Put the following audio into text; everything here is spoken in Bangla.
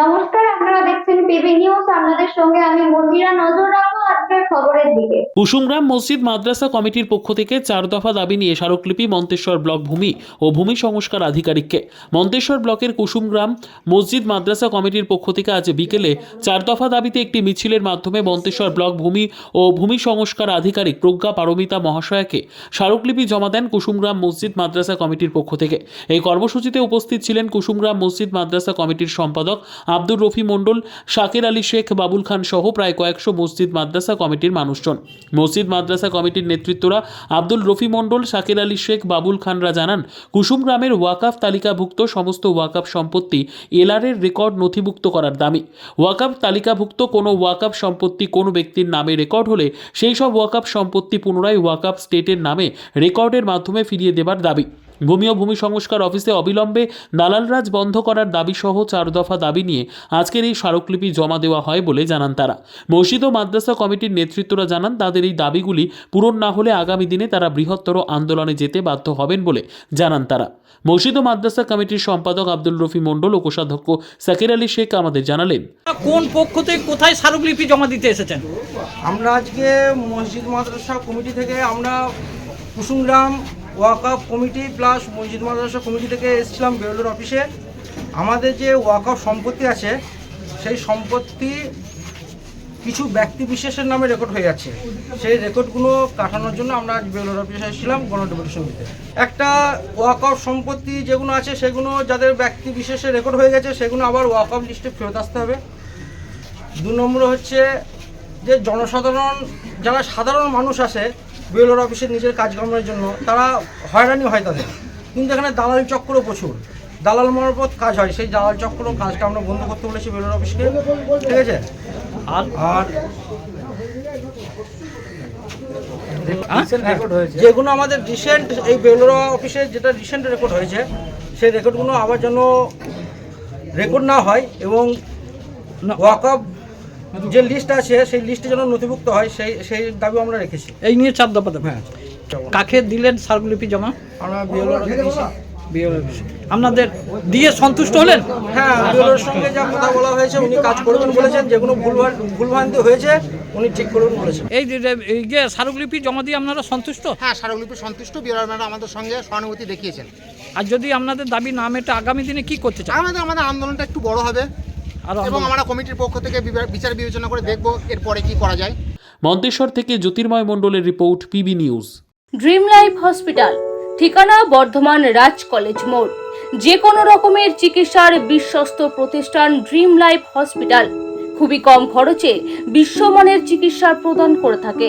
নমস্কার আপনারা দেখছেন পিবি নিউজ আপনাদের সঙ্গে আমি মন্দিরা নজর রাখব কুসুমগ্রাম মসজিদ মাদ্রাসা কমিটির পক্ষ থেকে চার দফা দাবি নিয়ে স্মারকলিপি মন্তেশ্বর ব্লক ভূমি ও ভূমি সংস্কার আধিকারিককে। মন্তেশ্বর ব্লকের কুসুমগ্রাম মসজিদ মাদ্রাসা কমিটির পক্ষ থেকে আজ বিকেলে চার দফা দাবিতে একটি মিছিলের মাধ্যমে মন্তেশ্বর ব্লক ভূমি ও ভূমি সংস্কার আধিকারিক প্রজ্ঞা পারমিতা মহাশয়াকে স্মারকলিপি জমা দেন কুসুমগ্রাম মসজিদ মাদ্রাসা কমিটির পক্ষ থেকে। এই কর্মসূচিতে উপস্থিত ছিলেন কুসুমগ্রাম মসজিদ মাদ্রাসা কমিটির সম্পাদক আব্দুর রফি মণ্ডল, শাকের আলী শেখ, বাবুল খান সহ প্রায় কয়েকশো মসজিদ মাদ্রাসা কমিটির মানুষজন। মসজিদ মাদ্রাসা কমিটির নেতৃত্বরা আব্দুল রফি মণ্ডল শাকের আলী শেখ, বাবুল খানরা জানান, কুসুম গ্রামের ওয়াকাফ তালিকাভুক্ত সমস্ত ওয়াকাফ সম্পত্তি এলারের রেকর্ড নথিভুক্ত করার দাবি। ওয়াকাফ তালিকাভুক্ত কোনো ওয়াকাফ সম্পত্তি কোনো ব্যক্তির নামে রেকর্ড হলে সেই সব ওয়াকাফ সম্পত্তি পুনরায় ওয়াকাফ স্টেটের নামে রেকর্ডের মাধ্যমে ফিরিয়ে দেবার দাবি। ভূমি ও ভূমি সংস্কার অফিসে অবিলম্বে দালালরাজ বন্ধ করার দাবি সহ চার দফা দাবি নিয়ে আজকের এই স্মারকলিপি জমা দেওয়া হয় বলে জানান তারা। মসজিদ ও মাদ্রাসা কমিটির নেতৃত্বরা জানান তাদের এই দাবিগুলি পূরণ না হলে আগামী দিনে তারা বৃহত্তর আন্দোলনে যেতে বাধ্য হবেন বলে জানান তারা। মসজিদ ও মাদ্রাসা কমিটির সম্পাদক আব্দুল রফি মণ্ডল ও কোষাধ্যক্ষ সাকির আলী শেখ আমাদের জানালেন। কোন পক্ষ থেকে কোথায় স্মারকলিপি জমা দিতে এসেছেন? আমরা আজকে মসজিদ মাদ্রাসা কমিটি থেকে আমরা কুসুমগ্রাম ওয়াকআপ কমিটি প্লাস মসজিদ মাদ্রাসা কমিটি থেকে এসেছিলাম বেরোলোর অফিসে। আমাদের যে ওয়াকআপ সম্পত্তি আছে, সেই সম্পত্তি কিছু ব্যক্তি বিশেষের নামে রেকর্ড হয়ে যাচ্ছে সেই রেকর্ডগুলো কাটানোর জন্য আমরা আজ বেরোলোর অফিসে এসেছিলাম গণডেপুটেশন দিতে একটা ওয়াকআপ সম্পত্তি যেগুলো আছে, সেগুলো যাদের ব্যক্তি বিশেষে রেকর্ড হয়ে গেছে, সেগুলো আবার ওয়াকআপ লিস্টে ফেরত আসতে হবে। দু নম্বর হচ্ছে যে জনসাধারণ, যারা সাধারণ মানুষ আসে বিএলওর অফিসে নিজের কাজকর্মের জন্য তারা হয়রানি হয় তাদের। কিন্তু এখানে দালাল চক্র প্রচুর। দালাল মারফত কাজ হয় সেই দালাল চক্র কাজটা আমরা বন্ধ করতে বলেছি বিএলওর অফিসকে ঠিক আছে? আর আর হ্যাঁ? যেগুলো আমাদের রিসেন্ট এই বেলোরা অফিসে যেটা রিসেন্ট রেকর্ড হয়েছে সেই রেকর্ডগুলো আবার যেন রেকর্ড না হয় এবং ওয়াকআপ যে লিস্ট আছে সেই লিস্টে যেন নথিভুক্ত হয় সেই সেই দাবি আমরা রেখেছি। এই নিয়ে চার দফা দাবি হ্যাঁ কাকে দিলেন স্মারকলিপি জমা? আমরা বিএলওর বিএল আপনাদের দিয়ে সন্তুষ্ট হলেন? হ্যাঁ বিএলওর সঙ্গে যা কথা বলা হয়েছে উনি কাজ করবেন বলেছেন যেগুলো ভুলভাল ভুলভ্রান্তি হয়েছে উনি ঠিক করবেন বলেছেন। এই যে এই যে স্মারকলিপি জমা দিয়ে আপনারা সন্তুষ্ট? হ্যাঁ স্মারকলিপি সন্তুষ্ট বিরাট ম্যাডাম আমাদের সঙ্গে সহানুভূতি দেখিয়েছেন। আর যদি আপনাদের দাবি না মেটে আগামী দিনে কি করতে চান? আমাদের আমাদের আন্দোলনটা একটু বড় হবে। এবং আমরা কমিটির পক্ষ থেকে বিচার বিবেচনা করে দেখব এরপরে কি করা যায়। মন্তেশ্বর থেকে জ্যোতির্ময় মণ্ডলের report PB news. Dream life hospital ঠিকানা বর্ধমান রাজ কলেজ মোড়। যে কোনো রকমের চিকিৎসার বিশ্বস্ত প্রতিষ্ঠান ড্রিম লাইফ হসপিটাল। খুবই কম খরচে বিশ্বমানের চিকিৎসা প্রদান করে থাকে।